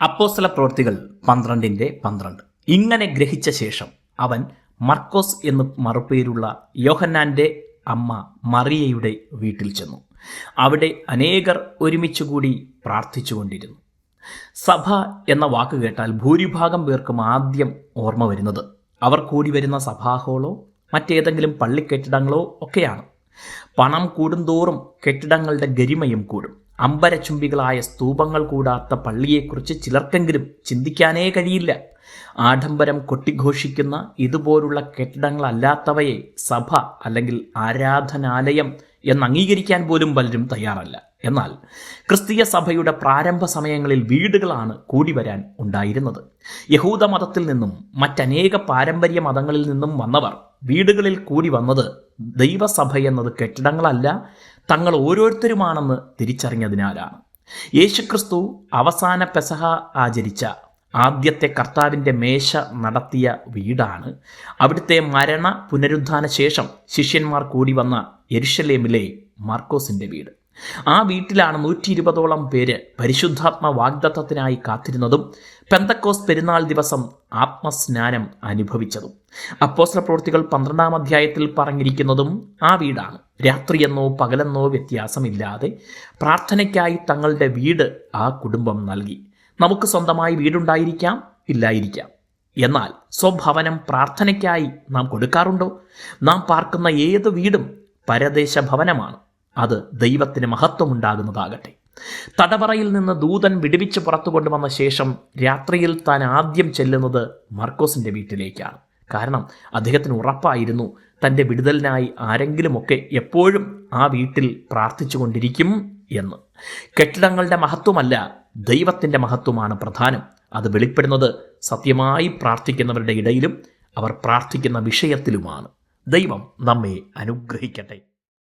അപ്പോസ്തല പ്രവൃത്തികൾ പന്ത്രണ്ടിന്റെ പന്ത്രണ്ട്. ഇങ്ങനെ ഗ്രഹിച്ച ശേഷം അവൻ മർക്കോസ് എന്ന് മറുപേരുള്ള യോഹന്നാന്റെ അമ്മ മറിയയുടെ വീട്ടിൽ ചെന്നു. അവിടെ അനേകർ ഒരുമിച്ചുകൂടി പ്രാർത്ഥിച്ചുകൊണ്ടിരുന്നു. സഭ എന്ന വാക്ക് കേട്ടാൽ ഭൂരിഭാഗം പേർക്കും ആദ്യം ഓർമ്മ വരുന്നത് അവർ കൂടി വരുന്ന സഭാഹോളോ മറ്റേതെങ്കിലും പള്ളിക്കെട്ടിടങ്ങളോ ഒക്കെയാണ്. പണം കൂടുന്തോറും കെട്ടിടങ്ങളുടെ ഗരിമയും കൂടും. അമ്പരചുംബികളായ സ്തൂപങ്ങൾ കൂടാത്ത പള്ളിയെക്കുറിച്ച് ചിലർക്കെങ്കിലും ചിന്തിക്കാനേ കഴിയില്ല. ആഡംബരം കൊട്ടിഘോഷിക്കുന്ന ഇതുപോലുള്ള കെട്ടിടങ്ങളല്ലാത്തവയെ സഭ അല്ലെങ്കിൽ ആരാധനാലയം എന്ന് അംഗീകരിക്കാൻ പോലും പലരും തയ്യാറല്ല. എന്നാൽ ക്രിസ്തീയ സഭയുടെ പ്രാരംഭ സമയങ്ങളിൽ വീടുകളാണ് കൂടി വരാൻ ഉണ്ടായിരുന്നത്. യഹൂദ മതത്തിൽ നിന്നും മറ്റനേക പാരമ്പര്യ മതങ്ങളിൽ നിന്നും വന്നവർ വീടുകളിൽ കൂടി വന്നത് ദൈവസഭ എന്നത് കെട്ടിടങ്ങളല്ല തങ്ങൾ ഓരോരുത്തരുമാണെന്ന് തിരിച്ചറിഞ്ഞതിനാലാണ്. യേശുക്രിസ്തു അവസാന പെസഹ ആചരിച്ച ആദ്യത്തെ കർത്താവിന്റെ മേശ നടത്തിയ വീടാണ്. അവിടുത്തെ മരണ പുനരുദ്ധാന ശേഷം ശിഷ്യന്മാർ കൂടി വന്ന എരുഷലേമിലെ മാർക്കോസിന്റെ വീട്. ആ വീട്ടിലാണ് നൂറ്റി ഇരുപതോളം പേര് പരിശുദ്ധാത്മ വാഗ്ദത്തത്തിനായി കാത്തിരുന്നതും പെന്തക്കോസ് പെരുന്നാൾ ദിവസം ആത്മസ്നാനം അനുഭവിച്ചതും. അപ്പോസ്ല പ്രവൃത്തികൾ പന്ത്രണ്ടാം അധ്യായത്തിൽ പറഞ്ഞിരിക്കുന്നതും ആ വീടാണ്. രാത്രിയെന്നോ പകലെന്നോ വ്യത്യാസമില്ലാതെ പ്രാർത്ഥനയ്ക്കായി തങ്ങളുടെ വീട് ആ കുടുംബം നൽകി. നമുക്ക് സ്വന്തമായി വീടുണ്ടായിരിക്കാം ഇല്ലായിരിക്കാം. എന്നാൽ സ്വഭവനം പ്രാർത്ഥനയ്ക്കായി നാം കൊടുക്കാറുണ്ടോ? നാം പാർക്കുന്ന ഏത് വീടും പരദേശ ഭവനമാണ് അത് ദൈവത്തിന് മഹത്വമുണ്ടാകുന്നതാകട്ടെ. തടവറയിൽ നിന്ന് ദൂതൻ വിടുവിച്ച് പുറത്തു കൊണ്ടുവന്ന ശേഷം രാത്രിയിൽ താൻ ആദ്യം ചെല്ലുന്നത് മർക്കോസിന്റെ വീട്ടിലേക്കാണ്. കാരണം അദ്ദേഹത്തിന് ഉറപ്പായിരുന്നു തന്റെ വിടുതലിനായി ആരെങ്കിലുമൊക്കെ എപ്പോഴും ആ വീട്ടിൽ പ്രാർത്ഥിച്ചു കൊണ്ടിരിക്കും എന്ന്. കെട്ടിടങ്ങളുടെ മഹത്വമല്ല ദൈവത്തിന്റെ മഹത്വമാണ് പ്രധാനം. അത് വെളിപ്പെടുന്നത് സത്യമായി പ്രാർത്ഥിക്കുന്നവരുടെ ഇടയിലും അവർ പ്രാർത്ഥിക്കുന്ന വിഷയത്തിലുമാണ്. ദൈവം നമ്മെ അനുഗ്രഹിക്കട്ടെ.